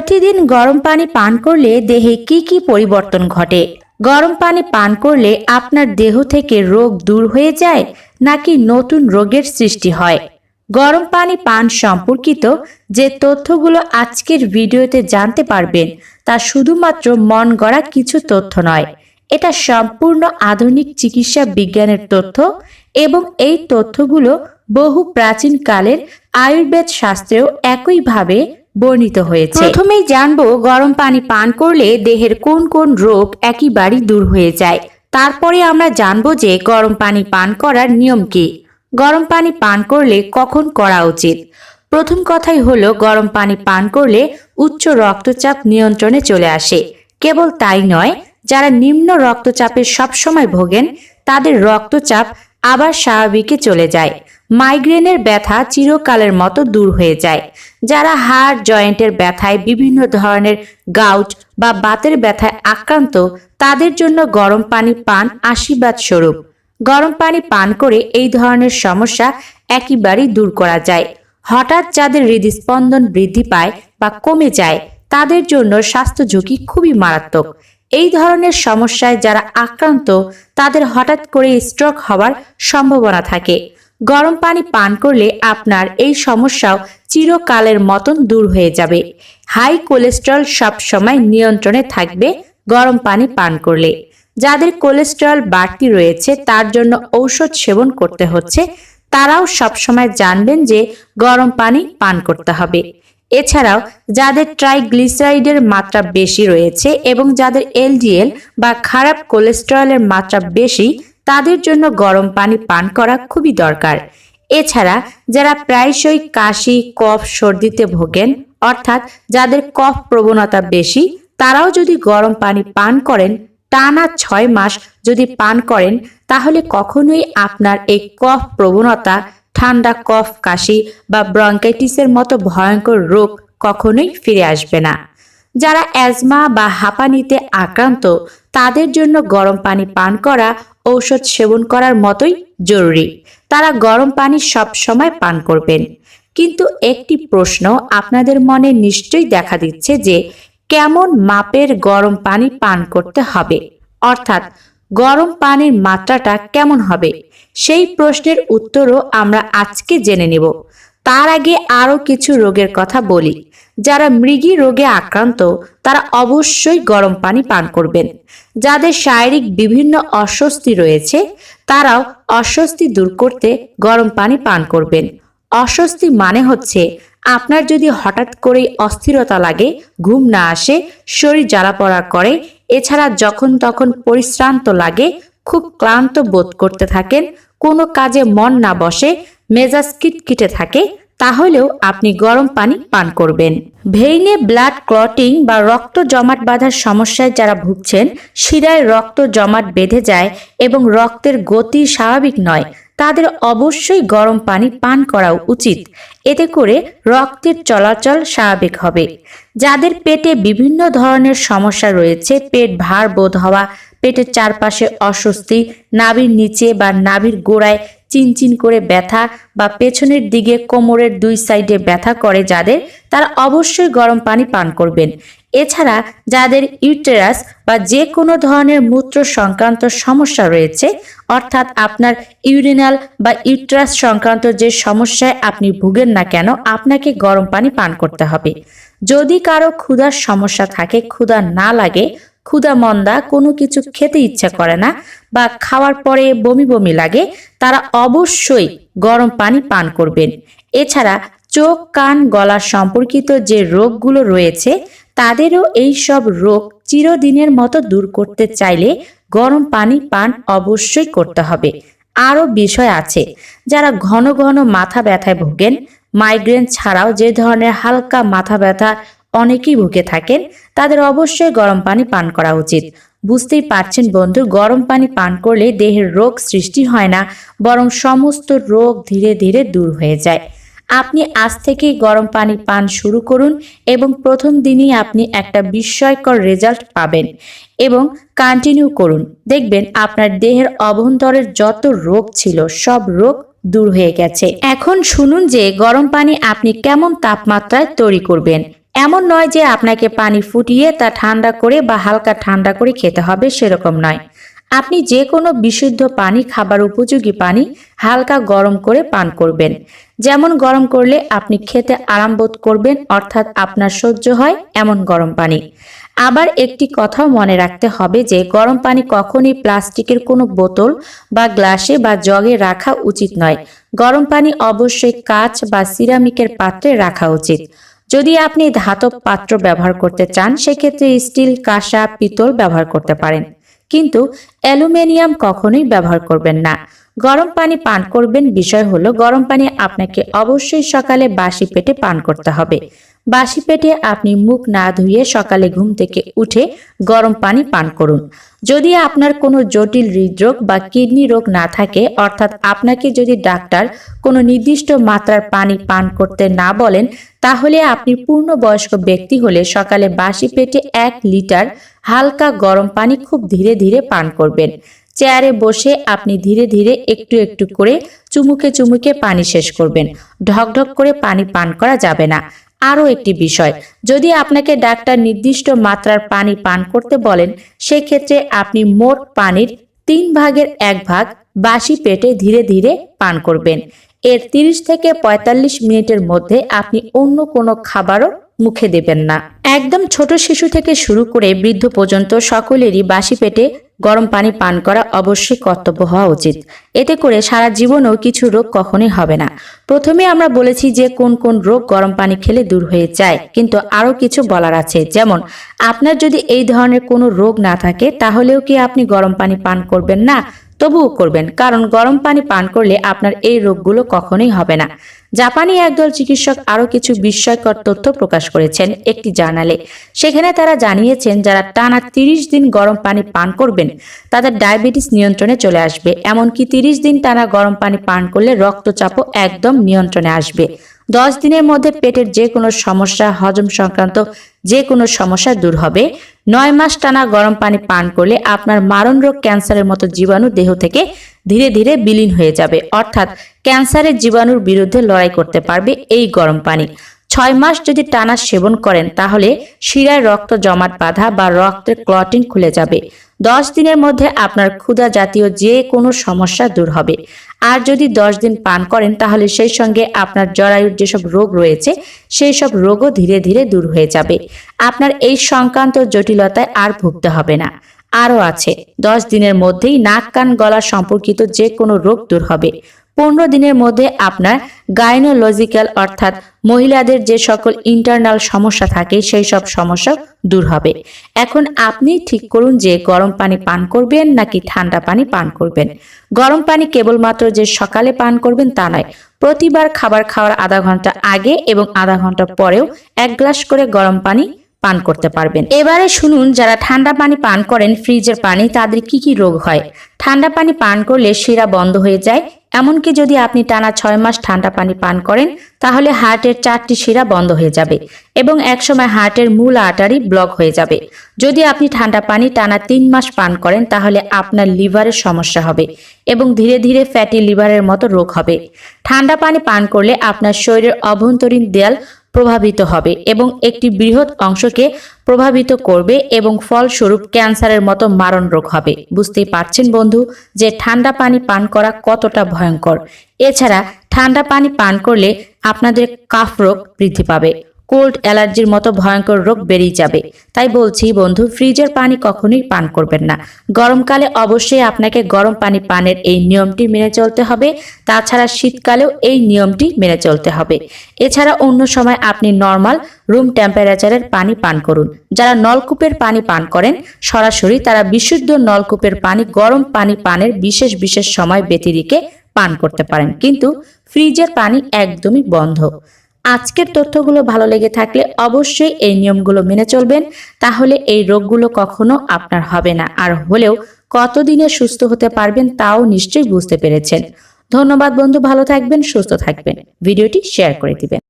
প্রতিদিন গরম পানি পান করলে দেহে কি কি পরিবর্তন ঘটে? গরম পানি পান করলে আপনার দেহ থেকে রোগ দূর হয়ে যায় নাকি নতুন রোগের সৃষ্টি হয়? গরম পানি পান সম্পর্কিত যে তথ্যগুলো আজকের ভিডিওতে জানতে পারবেন তা শুধুমাত্র মন গড়া কিছু তথ্য নয়। এটা সম্পূর্ণ আধুনিক চিকিৎসা বিজ্ঞানের তথ্য এবং এই তথ্যগুলো বহু প্রাচীন কালের আয়ুর্বেদ শাস্ত্রেও একইভাবে বর্ণিত হয়েছে। প্রথমেই জানব গরম পানি পান করলে দেহের কোন কোন রোগ একইবারই দূর হয়ে যায়। তারপরে আমরা জানব যে গরম পানি পান করার নিয়ম কি। গরম পানি পান করলে কখন করা উচিত? প্রথম কথাই হলো গরম পানি পান করলে উচ্চ রক্তচাপ নিয়ন্ত্রণে চলে আসে। কেবল তাই নয়, যারা নিম্ন রক্তচাপে সবসময় ভোগেন, তাদের রক্তচাপ আবার স্বাভাবিকে চলে যায়। মাইগ্রেনের ব্যথা চিরকালের মতো দূর হয়ে যায়। যারা হাড়, জয়েন্টের ব্যথায় বিভিন্ন ধরনের গাউট বা বাতের ব্যথায় আক্রান্ত, তাদের জন্য গরম পানি পান আশীর্বাদ স্বরূপ। গরম পানি পান করে এই ধরনের সমস্যা একেবারেই দূর করা যায়। হঠাৎ যাদের হৃদস্পন্দন বৃদ্ধি পায় বা কমে যায়, তাদের জন্য স্বাস্থ্য ঝুঁকি খুবই মারাত্মক। এই ধরনের সমস্যায় যারা আক্রান্ত, তাদের হঠাৎ করে স্ট্রোক হওয়ার সম্ভাবনা থাকে। গরম পানি পান করলে আপনার এই সমস্যাও চিরকালের মতন দূর হয়ে যাবে। হাই কোলেস্ট্রল সবসময় নিয়ন্ত্রণে থাকবে গরম পানি পান করলে। যাদের কোলেস্টেরল বাড়তি রয়েছে, তার জন্য ঔষধ সেবন করতে হচ্ছে। তারাও সবসময় জানবেন যে গরম পানি পান করতে হবে। এছাড়াও যাদের ট্রাইগ্লিসারাইডের মাত্রা বেশি রয়েছে এবং যাদের এলডিএল বা খারাপ কোলেস্টেরলের মাত্রা বেশি তাদের জন্য গরম পানি পান করা খুবই দরকার। এছাড়া যারা প্রায়শই কাশি, কফ, সর্দিতে ভোগেন, অর্থাৎ যাদের কফ প্রবণতা বেশি, তারাও যদি গরম পানি পান করেন, টানা ছয় মাস যদি পান করেন, তাহলে কখনোই আপনার এই কফ প্রবণতা, ঠান্ডা কফ, কাশি বা ব্রঙ্কাইটিসের মতো ভয়ঙ্কর রোগ কখনোই ফিরে আসবে না। যারা অ্যাজমা বা হাঁপানিতে আক্রান্ত তাদের জন্য গরম পানি পান করা, ঔষধ সেবন করার মতোই জরুরি। তারা গরম পানি সব সময় পান করবেন। কিন্তু একটি প্রশ্ন আপনাদের মনে নিশ্চয়ই দেখা দিচ্ছে যে, কেমন মাপের গরম পানি পান করতে হবে? অর্থাৎ, গরম পানির মাত্রাটা কেমন হবে? সেই প্রশ্নের উত্তরও আমরা আজকে জেনে নেব। তার আগে আরও কিছু রোগের কথা বলি। যারা মৃগী রোগে আক্রান্ত, তারা অবশ্যই গরম পানি পান করবেন। যাদের শারীরিক বিভিন্ন অস্বস্তি রয়েছে, তারাও অস্বস্তি দূর করতে গরম পানি পান করবেন। অস্বস্তি মানে হচ্ছে, আপনার যদি হঠাৎ করেই অস্থিরতা লাগে, ঘুম না আসে, শরীর জ্বালাপড়া করে, এছাড়া যখন তখন পরিশ্রান্ত লাগে খুব ক্লান্ত বোধ করতে থাকেন, কোনো কাজে মন না বসে, মেজাজ কিটকিটে থাকে, তাহলেও আপনি গরম পানি পান করবেন। ভেইনে ব্লাড ক্লটিং বা রক্ত জমাট বাঁধার সমস্যায় যারা ভুগছেন, শিরায় রক্ত জমাট বেঁধে যায় এবং রক্তের গতি স্বাভাবিক নয়, তাদের অবশ্যই গরম পানি পান করা উচিত। এতে করে রক্তের চলাচল স্বাভাবিক হবে। যাদের পেটে বিভিন্ন ধরনের সমস্যা রয়েছে, পেট ভার বোধ হওয়া পেটের চারপাশে অস্বস্তি, নাভির নিচে বা নাভির গোড়ায় চিনচিন করে ব্যথা বা পেছনের দিকে কোমরের দুই সাইডে ব্যথা করে যাদের, তারা অবশ্যই গরম পানি পান করবেন। এছাড়া যাদের ইউটেরাস বা যে কোনো ধরনের মূত্র সংক্রান্ত সমস্যা রয়েছে, অর্থাৎ আপনার ইউরিনাল বা ইউট্রাস সংক্রান্ত যে সমস্যায় আপনি ভুগেন না কেন, আপনাকে গরম পানি পান করতে হবে। যদি কারও ক্ষুধার সমস্যা থাকে, ক্ষুধা না লাগে ক্ষুধা মন্দা কোনো কিছু খেতে ইচ্ছা করে না বা খাওয়ার পরে বমি বমি লাগে, তারা অবশ্যই গরম পানি পান করবেন। এছাড়া চোখ, কান, গলা সম্পর্কিত যে রোগগুলো রয়েছে, তাদেরও এই সব রোগ চিরদিনের মতো দূর করতে চাইলে গরম পানি পান অবশ্যই করতে হবে। আরও বিষয় আছে, যারা ঘন ঘন মাথা ব্যথায় ভোগেন, মাইগ্রেন ছাড়াও যে ধরনের হালকা মাথা ব্যথা অনেকেই ভুগে থাকেন, তাদের অবশ্যই গরম পানি পান করা উচিত। বুঝতেই পারছেন বন্ধু, গরম পানি পান করলে দেহের রোগ সৃষ্টি হয় না, বরং সমস্ত রোগ ধীরে ধীরে দূর হয়ে যায়। আপনি আজ থেকেই গরম পানি পান শুরু করুন এবং প্রথম দিনই আপনি একটা বিস্ময়কর রেজাল্ট পাবেন এবং কন্টিনিউ করুন। দেখবেন আপনার দেহের অভ্যন্তরের যত রোগ ছিল, সব রোগ দূর হয়ে গেছে। এখন শুনুন যে গরম পানি আপনি কেমন তাপমাত্রায় তৈরি করবেন। এমন নয় যে আপনাকে পানি ফুটিয়ে তা ঠান্ডা করে বা হালকা ঠান্ডা করে খেতে হবে, সেরকম নয়। আপনি যে কোনো বিশুদ্ধ পানি, খাবার উপযোগী পানি হালকা গরম করে পান করবেন। যেমন গরম করলে আপনি খেতে আরাম বোধ করবেন, অর্থাৎ আপনার সহ্য হয় এমন গরম পানি। আবার একটি কথাও মনে রাখতে হবে যে, গরম পানি কখনই প্লাস্টিকের কোনো বোতল বা গ্লাসে বা জগে রাখা উচিত নয়। গরম পানি অবশ্যই কাঁচ বা সিরামিকের পাত্রে রাখা উচিত। যদি আপনি ধাতব পাত্র ব্যবহার করতে চান, সেক্ষেত্রে স্টিল, কাঁসা, পিতল ব্যবহার করতে পারেন। কিন্তু অ্যালুমিনিয়াম কখনোই ব্যবহার করবেন না। গরম পানি পান করবেন। বিষয় হলো, গরম পানি আপনাকে অবশ্যই সকালে বাসি পেটে পান করতে হবে। বাসি পেটে আপনি মুখ না ধুয়ে সকালে ঘুম থেকে উঠে গরম পানি পান করুন। যদি আপনার কোনো জটিল হৃদরোগ বা কিডনি রোগ না থাকে, অর্থাৎ আপনাকে যদি ডাক্তার কোনো নির্দিষ্ট মাত্রার পানি পান করতে না বলেন, তাহলে আপনি পূর্ণবয়স্ক ব্যক্তি হলে সকালে বাসি পেটে এক লিটার হালকা গরম পানি খুব ধীরে ধীরে পান করবেন। চেয়ারে বসে আপনি ধীরে ধীরে একটু একটু করে চুমুকে চুমুকে পানি শেষ করবেন। ঢকঢক করে পানি পান করা যাবে না। আরও একটি বিষয়, যদি আপনাকে ডাক্তার নির্দিষ্ট মাত্রার পানি পান করতে বলেন, সেক্ষেত্রে আপনি মোট পানির তিন ভাগের এক ভাগ বাসি পেটে ধীরে ধীরে পান করবেন। এর 30 থেকে ৪৫ মিনিটের মধ্যে আপনি অন্য কোনো খাবারও মুখে দেবেন না। একদম ছোট শিশু থেকে শুরু করে বৃদ্ধ পর্যন্ত সকলেরই বাসি পেটে গরম পানি পান করা অবশ্যই কর্তব্য হওয়া উচিত। এতে করে সারা জীবনেও কিছু রোগ কখনোই হবে না। প্রথমে আমরা বলেছি যে কোন কোন রোগ গরম পানি খেলে দূর হয়ে যায়, কিন্তু আরও কিছু বলার আছে, যেমন আপনার যদি এই ধরনের কোনো রোগ না থাকে, তাহলেও কি আপনি গরম পানি পান করবেন না? তবুও করবেন, কারণ গরম পানি পান করলে আপনার এই রোগগুলো কখনোই হবে না। জাপানি একদল চিকিৎসক আরও কিছু বিস্ময়কর তথ্য প্রকাশ করেছেন একটি জার্নালে। সেখানে তারা জানিয়েছেন, যারা টানা তিরিশ দিন গরম পানি পান করবেন, তাদের ডায়াবেটিস নিয়ন্ত্রণে চলে আসবে। এমনকি তিরিশ দিন টানা গরম পানি পান করলে রক্তচাপও একদম নিয়ন্ত্রণে আসবে। দশ দিনের মধ্যে পেটের যে কোনো সমস্যা, হজম সংক্রান্ত যে কোনো সমস্যা দূর হবে। নয় মাস টানা গরম পানি পান করলে আপনার মারণ রোগ ক্যান্সারের মতো জীবাণু দেহ থেকে ধীরে ধীরে বিলীন হয়ে যাবে। অর্থাৎ ক্যান্সারের জীবাণুর বিরুদ্ধে লড়াই করতে পারবে এই গরম পানি। ছয় মাস যদি টানা সেবন করেন তাহলে শিরায় রক্ত জমাট বাঁধা বা রক্তের ক্লটিং খুলে যাবে। দশ দিনের মধ্যে আপনার ক্ষুধা জাতীয় যে কোনো সমস্যা দূর হবে। আর যদি দশ দিন পান করেন, তাহলে সেই সঙ্গে আপনার জরায়ুর যেসব রোগ রয়েছে, সেই সব রোগও ধীরে ধীরে দূর হয়ে যাবে। আপনার এই সংক্রান্ত জটিলতায় আর ভুগতে হবে না। আরও আছে। দশ দিনের মধ্যেই নাক কান গলা সম্পর্কিত যে কোনো রোগ দূর হবে। পনেরো দিনের মধ্যে আপনার গাইনোলজিক্যাল অর্থাৎ মহিলাদের যে সকল ইন্টারনাল সমস্যা থাকে, সেই সব সমস্যা দূর হবে। এখন আপনি ঠিক করুন যে গরম পানি পান করবেন নাকি ঠান্ডা পানি পান করবেন। গরম পানি কেবলমাত্র যে সকালে পান করবেন তা নয়, প্রতিবার খাবার খাওয়ার আধা ঘণ্টা আগে এবং আধা ঘণ্টা পরেও এক গ্লাস করে গরম পানি পান করতে পারবেন। এবারে শুনুন, যারা ঠান্ডা পানি পান করেন ফ্রিজের পানি, তাদের কি কি রোগ হয়? ঠান্ডা পানি পান করলে শিরা বন্ধ হয়ে যায়, এমনকি যদি আপনি টানা ছয় মাস ঠান্ডা পানি পান করেন, তাহলে হার্টের চারটি শিরা বন্ধ হয়ে যাবে এবং একসময় হার্টের মূল আটারি ব্লক হয়ে যাবে। যদি আপনি ঠান্ডা পানি টানা তিন মাস পান করেন, তাহলে আপনার লিভারের সমস্যা হবে এবং ধীরে ধীরে ফ্যাটি লিভারের মতো রোগ হবে। ঠান্ডা পানি পান করলে আপনার শরীরের অভ্যন্তরীণ দেয়াল প্রভাবিত হবে এবং একটি বৃহৎ অংশকে প্রভাবিত করবে এবং ফলস্বরূপ ক্যান্সারের মতো মারণ রোগ হবে। বুঝতেই পারছেন বন্ধু যে ঠান্ডা পানি পান করা কতটা ভয়ঙ্কর। এছাড়া ঠান্ডা পানি পান করলে আপনাদের কাফ রোগ বৃদ্ধি পাবে। কোল্ড অ্যালার্জির মতো ভয়ঙ্কর রোগ বেরিয়ে যাবে। তাই বলছি, বন্ধু, ফ্রিজের পানি কখনোই পান করবেন না। গরমকালে অবশ্যই আপনাকে গরম পানি পানের এই নিয়মটি মেনে চলতে হবে। তাছাড়া শীতকালেও এই নিয়মটি মেনে চলতে হবে। এছাড়া অন্য সময় আপনি নর্মাল রুম টেম্পারেচারের পানি পান করুন। যারা নলকূপের পানি পান করেন, সরাসরি তারা বিশুদ্ধ নলকূপের পানি গরম পানি পানের বিশেষ বিশেষ সময় ব্যতিরিকে পান করতে পারেন। কিন্তু ফ্রিজের পানি একদমই বন্ধ। আজকের তথ্যগুলো ভালো লেগে থাকলে অবশ্যই এই নিয়মগুলো মেনে চলবেন, তাহলে এই রোগগুলো কখনো আপনার হবে না। আর হলেও কতদিনে সুস্থ হতে পারবেন তাও নিশ্চয়ই বুঝতে পেরেছেন। ধন্যবাদ বন্ধু, ভালো থাকবেন, সুস্থ থাকবেন। ভিডিওটি শেয়ার করে দিবেন।